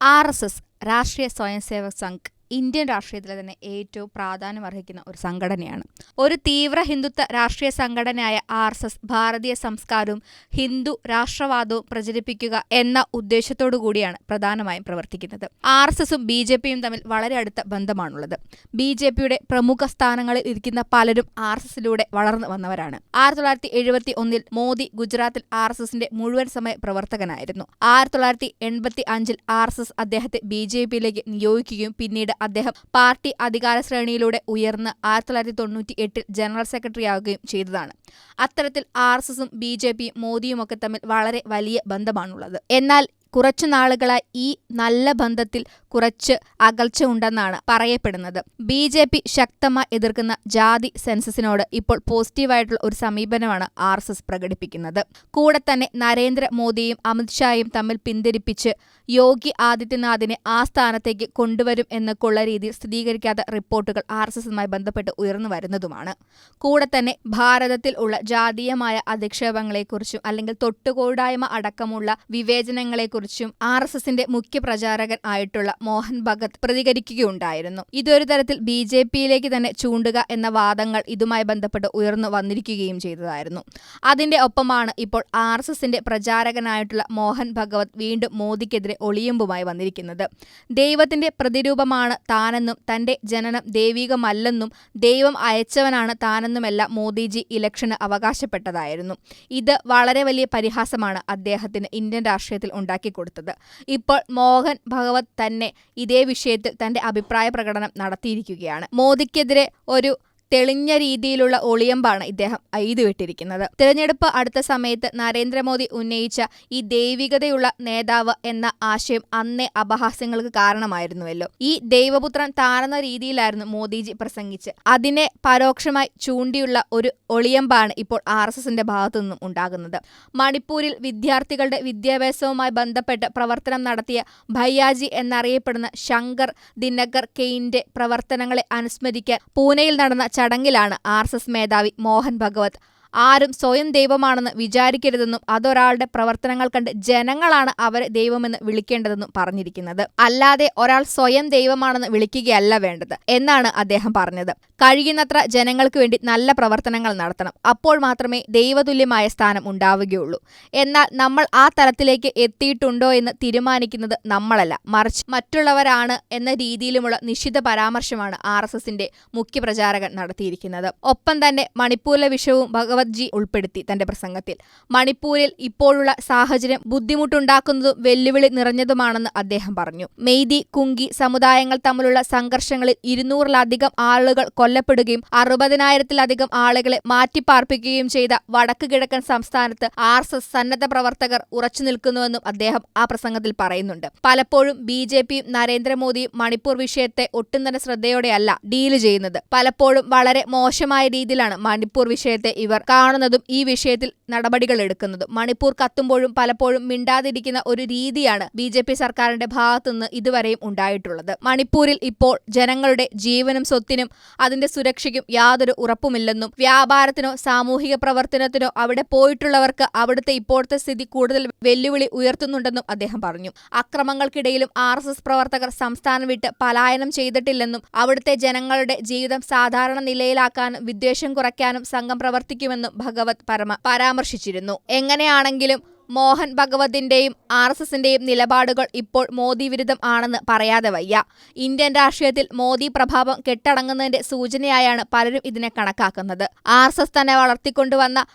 R S S രാഷ്ട്രീയ Swayamsevak Sangh Indian രാഷ്ട്രീയത്തിൽ തന്നെ ഏറ്റവും പ്രാധാന്യം അർഹിക്കുന്ന ഒരു സംഘടനയാണ്. ഒരു തീവ്ര ഹിന്ദുത്വ രാഷ്ട്രീയ സംഘടനയായ ആർ എസ് എസ് ഭാരതീയ സംസ്കാരവും ഹിന്ദു രാഷ്ട്രവാദവും പ്രചരിപ്പിക്കുക എന്ന ഉദ്ദേശത്തോടു കൂടിയാണ് പ്രധാനമായും പ്രവർത്തിക്കുന്നത്. ആർ എസ് എസും ബി ജെ പിയും തമ്മിൽ വളരെ അടുത്ത ബന്ധമാണുള്ളത്. ബി ജെ പിയുടെ പ്രമുഖ സ്ഥാനങ്ങളിൽ ഇരിക്കുന്ന പലരും ആർ എസ് എസിലൂടെ വളർന്നു വന്നവരാണ്. ആയിരത്തി തൊള്ളായിരത്തി എഴുപത്തി ഒന്നിൽ മോദി ഗുജറാത്തിൽ ആർ എസ് എസിന്റെ മുഴുവൻ സമയ പ്രവർത്തകനായിരുന്നു. ആയിരത്തി തൊള്ളായിരത്തി എൺപത്തി അഞ്ചിൽ ആർ എസ് എസ് അദ്ദേഹത്തെ ബി ജെ പിയിലേക്ക് നിയോഗിക്കുകയും പിന്നീട് അദ്ദേഹം പാർട്ടി അധികാര ശ്രേണിയിലൂടെ ഉയർന്ന് ആയിരത്തി തൊള്ളായിരത്തി തൊണ്ണൂറ്റി എട്ടിൽ ജനറൽ സെക്രട്ടറിയാവുകയും ചെയ്തതാണ്. അത്തരത്തിൽ ആർ എസ് എസും ബി ജെ പിയും മോദിയുമൊക്കെ തമ്മിൽ വളരെ വലിയ ബന്ധമാണുള്ളത്. എന്നാൽ കുറച്ചു നാളുകളായി ഈ നല്ല ബന്ധത്തിൽ കുറച്ച് അകൽച്ച ഉണ്ടെന്നാണ് പറയപ്പെടുന്നത്. ബി ജെ പി ശക്തമായി എതിർക്കുന്ന ജാതി സെൻസസിനോട് ഇപ്പോൾ പോസിറ്റീവായിട്ടുള്ള ഒരു സമീപനമാണ് ആർ എസ് എസ് പ്രകടിപ്പിക്കുന്നത്. കൂടെ തന്നെ നരേന്ദ്രമോദിയും അമിത്ഷായും തമ്മിൽ പിന്തിരിപ്പിച്ച് യോഗി ആദിത്യനാഥിനെ ആ സ്ഥാനത്തേക്ക് കൊണ്ടുവരും എന്നൊക്കെയുള്ള രീതിയിൽ സ്ഥിരീകരിക്കാത്ത റിപ്പോർട്ടുകൾ ആർ എസ് എസുമായി ബന്ധപ്പെട്ട് ഉയർന്നു വരുന്നതുമാണ്. കൂടെ തന്നെ ഭാരതത്തിൽ ഉള്ള ജാതീയമായ അധിക്ഷേപങ്ങളെക്കുറിച്ചും അല്ലെങ്കിൽ തൊട്ടുകൂടായ്മ അടക്കമുള്ള വിവേചനങ്ങളെക്കുറിച്ചും ആർ എസ് എസിന്റെ മുഖ്യ പ്രചാരകൻ ആയിട്ടുള്ള മോഹൻ ഭഗത് പ്രതികരിക്കുകയുണ്ടായിരുന്നു. ഇതൊരു തരത്തിൽ ബി ജെ പിയിലേക്ക് തന്നെ ചൂണ്ടുക എന്ന വാദങ്ങൾ ഇതുമായി ബന്ധപ്പെട്ട് ഉയർന്നു വന്നിരിക്കുകയും ചെയ്തതായിരുന്നു. അതിന്റെ ഒപ്പമാണ് ഇപ്പോൾ ആർ എസ് എസിന്റെ പ്രചാരകനായിട്ടുള്ള മോഹൻ ഭഗവത് വീണ്ടും മോദിക്കെതിരെ ഒളിയുമ്പുമായി വന്നിരിക്കുന്നത്. ദൈവത്തിന്റെ പ്രതിരൂപമാണ് താനെന്നും തന്റെ ജനനം ദൈവികമല്ലെന്നും ദൈവം അയച്ചവനാണ് താനെന്നുമെല്ലാം മോദിജി ഇലക്ഷന് അവകാശപ്പെട്ടതായിരുന്നു. ഇത് വളരെ വലിയ പരിഹാസമാണ് അദ്ദേഹത്തിന് ഇന്ത്യൻ രാഷ്ട്രീയത്തിൽ ഉണ്ടാക്കിക്കൊടുത്തത് ഇപ്പോൾ മോഹൻ ഭഗവത് തന്നെ ഇതേ വിഷയത്തിൽ തന്റെ അഭിപ്രായ പ്രകടനം നടത്തിയിരിക്കുകയാണ്. മോദിക്കെതിരെ ഒരു തെളിഞ്ഞ രീതിയിലുള്ള ഒളിയമ്പാണ് ഇദ്ദേഹം എഴുതിവിട്ടിരിക്കുന്നത് തിരഞ്ഞെടുപ്പ് അടുത്ത സമയത്ത് നരേന്ദ്രമോദി ഉന്നയിച്ച ഈ ദൈവികതയുള്ള നേതാവ് എന്ന ആശയം അന്നേ അപഹാസ്യങ്ങൾക്ക് കാരണമായിരുന്നുവല്ലോ. ഈ ദൈവപുത്രൻ താഴ്ന്ന രീതിയിലായിരുന്നു മോദിജി പ്രസംഗിച്ച്. അതിനെ പരോക്ഷമായി ചൂണ്ടിയുള്ള ഒരു ഒളിയമ്പാണ് ഇപ്പോൾ ആർ എസ് എസിന്റെ ഭാഗത്തു നിന്നും ഉണ്ടാകുന്നത്. മണിപ്പൂരിൽ വിദ്യാർത്ഥികളുടെ വിദ്യാഭ്യാസവുമായി ബന്ധപ്പെട്ട് പ്രവർത്തനം നടത്തിയ ഭയ്യാജി എന്നറിയപ്പെടുന്ന ശങ്കർ ദിനകർ കെയിന്റെ പ്രവർത്തനങ്ങളെ അനുസ്മരിക്കാൻ പൂനെയിൽ നടന്ന ചടങ്ങിലാണ് ആർ മേധാവി മോഹൻ ഭഗവത് ആരും സ്വയം ദൈവമാണെന്ന് വിചാരിക്കരുതെന്നും അതൊരാളുടെ പ്രവർത്തനങ്ങൾ കണ്ട് ജനങ്ങളാണ് അവരെ ദൈവമെന്ന് വിളിക്കേണ്ടതെന്നും പറഞ്ഞിരിക്കുന്നത്. അല്ലാതെ ഒരാൾ സ്വയം ദൈവമാണെന്ന് വിളിക്കുകയല്ല വേണ്ടത് എന്നാണ് അദ്ദേഹം പറഞ്ഞത്. കഴിയുന്നത്ര ജനങ്ങൾക്ക് വേണ്ടി നല്ല പ്രവർത്തനങ്ങൾ നടത്തണം. അപ്പോൾ മാത്രമേ ദൈവതുല്യമായ സ്ഥാനം ഉണ്ടാവുകയുള്ളൂ. എന്നാൽ നമ്മൾ ആ തലത്തിലേക്ക് എത്തിയിട്ടുണ്ടോ എന്ന് തീരുമാനിക്കുന്നത് നമ്മളല്ല. മറിച്ച് മറ്റുള്ളവരാണ് എന്ന രീതിയിലുമുള്ള നിശ്ചിത പരാമർശമാണ് ആർ എസ് എസിന്റെ മുഖ്യപ്രചാരകൻ നടത്തിയിരിക്കുന്നത്. ഒപ്പം തന്നെ മണിപ്പൂരിലെ വിഷയവും ഭഗവത് ജി ഉൾപ്പെടുത്തി തന്റെ പ്രസംഗത്തിൽ. മണിപ്പൂരിൽ ഇപ്പോഴുള്ള സാഹചര്യം ബുദ്ധിമുട്ടുണ്ടാക്കുന്നതും വെല്ലുവിളി നിറഞ്ഞതുമാണെന്ന് അദ്ദേഹം പറഞ്ഞു. മെയ്തി കുങ്കി സമുദായങ്ങൾ തമ്മിലുള്ള സംഘർഷങ്ങളിൽ ഇരുന്നൂറിലധികം ആളുകൾ കൊല്ലപ്പെടുകയും അറുപതിനായിരത്തിലധികം ആളുകളെ മാറ്റിപ്പാർപ്പിക്കുകയും ചെയ്ത വടക്ക് കിഴക്കൻ സംസ്ഥാനത്ത് ആർ എസ് എസ് സന്നദ്ധ പ്രവർത്തകർ ഉറച്ചു നിൽക്കുന്നുവെന്നും അദ്ദേഹം ആ പ്രസംഗത്തിൽ പറയുന്നുണ്ട്. പലപ്പോഴും ബി ജെ പിയും നരേന്ദ്രമോദിയും മണിപ്പൂർ വിഷയത്തെ ഒട്ടും തന്നെ ശ്രദ്ധയോടെയല്ല ഡീൽ ചെയ്യുന്നത്. പലപ്പോഴും വളരെ മോശമായ രീതിയിലാണ് മണിപ്പൂർ വിഷയത്തെ ഇവർ കാണുന്നതും ഈ വിഷയത്തിൽ നടപടികൾ എടുക്കുന്നതും. മണിപ്പൂർ കത്തുമ്പോഴും പലപ്പോഴും മിണ്ടാതിരിക്കുന്ന ഒരു രീതിയാണ് ബി ജെ പി സർക്കാരിന്റെ ഭാഗത്തുനിന്ന് ഇതുവരെയും ഉണ്ടായിട്ടുള്ളത്. മണിപ്പൂരിൽ ഇപ്പോൾ ജനങ്ങളുടെ ജീവനും സ്വത്തിനും അതിന്റെ സുരക്ഷയ്ക്കും യാതൊരു ഉറപ്പുമില്ലെന്നും വ്യാപാരത്തിനോ സാമൂഹിക പ്രവർത്തനത്തിനോ അവിടെ പോയിട്ടുള്ളവർക്ക് അവിടുത്തെ ഇപ്പോഴത്തെ സ്ഥിതി കൂടുതൽ വെല്ലുവിളി ഉയർത്തുന്നുണ്ടെന്നും അദ്ദേഹം പറഞ്ഞു. അക്രമങ്ങൾക്കിടയിലും ആർ എസ് എസ് പ്രവർത്തകർ സംസ്ഥാനം വിട്ട് പലായനം ചെയ്തിട്ടില്ലെന്നും അവിടുത്തെ ജനങ്ങളുടെ ജീവിതം സാധാരണ നിലയിലാക്കാനും വിദ്വേഷം കുറയ്ക്കാനും സംഘം പ്രവർത്തിക്കുമെന്നും ഭഗവത് പരമ പരാമർശിച്ചിരുന്നു. എങ്ങനെയാണെങ്കിലും മോഹൻ ഭഗവതിന്റെയും ആർ എസ് എസിന്റെയും നിലപാടുകൾ ഇപ്പോൾ മോദി വിരുദ്ധം ആണെന്ന് പറയാതെ വയ്യ. ഇന്ത്യൻ രാഷ്ട്രീയത്തിൽ മോദി പ്രഭാവം കെട്ടടങ്ങുന്നതിന്റെ സൂചനയായാണ് പലരും ഇതിനെ കണക്കാക്കുന്നത്. ആർ എസ് എസ് തന്നെ വളർത്തിക്കൊണ്ടുവന്ന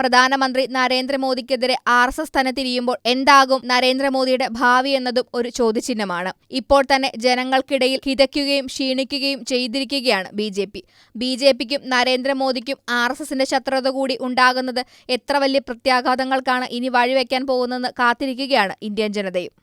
പ്രധാനമന്ത്രി നരേന്ദ്രമോദിക്കെതിരെ ആർ എസ് എസ് തന്നെ തിരിയുമ്പോൾ എന്താകും നരേന്ദ്രമോദിയുടെ ഭാവി എന്നതും ഒരു ചോദ്യചിഹ്നമാണ്. ഇപ്പോൾ തന്നെ ജനങ്ങൾക്കിടയിൽ ഹിതയ്ക്കുകയും ക്ഷീണിക്കുകയും ചെയ്തിരിക്കുകയാണ് B J P. B J പിക്കും നരേന്ദ്രമോദിക്കും ആർ എസ് എസിന്റെ ശത്രുത കൂടി ഉണ്ടാകുന്നത് എത്ര വലിയ പ്രത്യാഘാതങ്ങൾക്കാണ് ഇനി വഴിവെക്കാൻ പോകുന്നതെന്ന് കാത്തിരിക്കുകയാണ് ഇന്ത്യൻ ജനതയും.